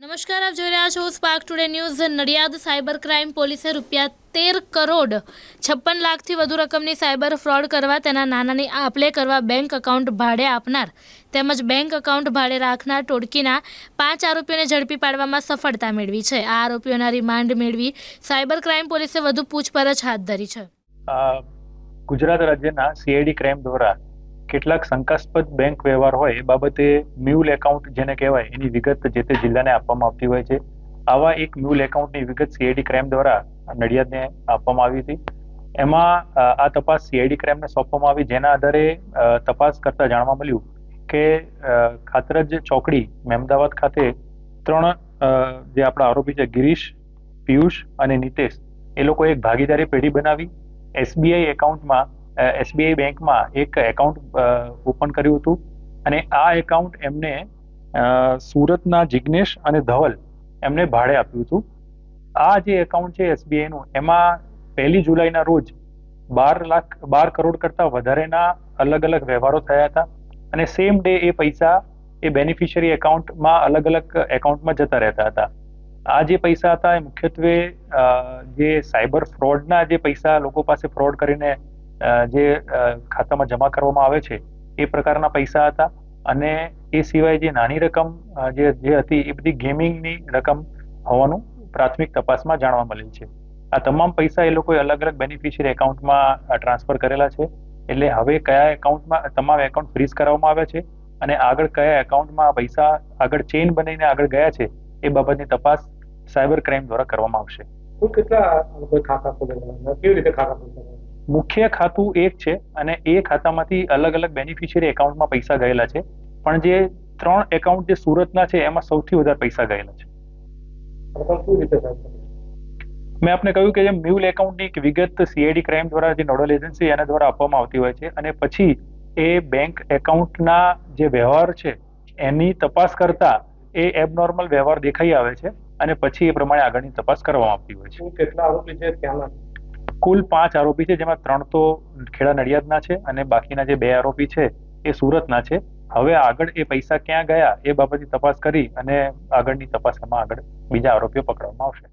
નમસ્કાર, આપ જોઈ રહ્યા છો spark today news Nadiad cyber crime પોલીસે રૂપિયા તેર કરોડ, છપ્પન લાખથી વધુ રકમની સાયબર ફ્રોડ કરવા તેના નાનાની આપલે કરવા બેંક એકાઉન્ટ ભાડે આપનાર તેમજ બેંક એકાઉન્ટ ભાડે રાખનાર ટોળકીના પાંચ આરોપીઓને ઝડપી પાડવામાં સફળતા મેળવી છે. આ આરોપીઓના રિમાન્ડ મેળવી સાયબર ક્રાઇમ પોલીસે વધુ પૂછપરછ હાથ ધરી છે. ગુજરાત રાજ્યના સીઆઈડી ક્રાઇમ દ્વારા કેટલાક શંકાસ્પદ બેંક વ્યવહાર હોય એ બાબતે મ્યુલ એકાઉન્ટ જેને કહેવાય, એની વિગત જે તે જિલ્લાને આપવામાં આવતી હોય છે. આવા એક મ્યુલ એકાઉન્ટની વિગત સીઆઈડી ક્રાઇમ દ્વારા નડિયાદને આપવામાં આવી હતી. એમાં આ તપાસ સીઆઈડી ક્રાઇમને સોંપવામાં આવી, જેના આધારે તપાસ કરતા જાણવા મળ્યું કે ખાતરજ ચોકડી, મહેમદાવાદ ખાતે ત્રણ જે આપણા આરોપી છે, ગિરીશ, પિયુષ અને નિતેશ, એ લોકો એક ભાગીદારી પેઢી બનાવી. એસબીઆઈ એકાઉન્ટમાં એસબીઆઈ બેંકમાં એક એકાઉન્ટ ઓપન કર્યું હતું. અને આ એકાઉન્ટ એમને સુરતના જિગ્નેશ અને ધવલ એમને ભાડે આપ્યું હતું. આ જે એકાઉન્ટ છે એસબીઆઈનું એમાં પહેલી જુલાઈના રોજ બાર લાખ, બાર કરોડ કરતાં વધારેના અલગ અલગ વ્યવહારો થયા હતા. અને સેમ ડે એ પૈસા એ બેનિફિશિયરી એકાઉન્ટમાં અલગ અલગ એકાઉન્ટમાં જતા રહેતા હતા. આ જે પૈસા હતા એ મુખ્યત્વે જે સાયબર ફ્રોડના જે પૈસા લોકો પાસે ફ્રોડ કરીને જે ખાતામાં જમા કરવામાં આવે છે, એ પ્રકારના પૈસા હતા અને એ સિવાય જે નાની રકમ જે જે હતી, એ બધી ગેમિંગની રકમ હોવાનું પ્રાથમિક તપાસમાં જાણવા મળેલ છે. આ તમામ પૈસા એ લોકોએ અલગ અલગ બેનિફિશિયરી એકાઉન્ટમાં ટ્રાન્સફર કરેલા છે. એટલે હવે કયા એકાઉન્ટમાં તમામ એકાઉન્ટ ફ્રીઝ કરવામાં આવ્યા છે અને આગળ કયા એકાઉન્ટમાં પૈસા આગળ ચેઇન બનીને આગળ ગયા છે, એ બાબતની તપાસ સાયબર ક્રાઇમ દ્વારા કરવામાં આવશે. કેટલા ખાતા કેવી રીતે ખાતા મુખ્ય ખાતું એક છે અને એ ખાતામાંથી અલગ અલગ બેનિફિશિયરી એકાઉન્ટમાં પૈસા ગયેલા છે. પણ જે ત્રણ એકાઉન્ટ જે સુરતના છે એમાં સૌથી વધારે પૈસા ગયેલા છે. મેં આપને કહ્યું કે જે મ્યુલ એકાઉન્ટની એક વિગત સીઆઈડી ક્રાઇમ દ્વારા જે નોડલ એજન્સી એના દ્વારા આપવામાં આવતી હોય છે અને પછી એ બેંક એકાઉન્ટના જે વ્યવહાર છે એની તપાસ કરતા એ એબનોર્મલ વ્યવહાર દેખાઈ આવે છે અને પછી એ પ્રમાણે આગળની તપાસ કરવામાં આવતી હોય છે. કેટલા આરોપી છે ત્યાંના? કુલ પાંચ આરોપી છે, જેમાં ત્રણ તો ખેડા નડિયાદના છે અને બાકીના જે બે આરોપી છે, એ સુરતના છે. હવે આગળ એ પૈસા ક્યાં ગયા, એ બાબતની તપાસ કરી અને આગળની તપાસમાં આગળ બીજા આરોપીઓ પકડવામાં આવશે.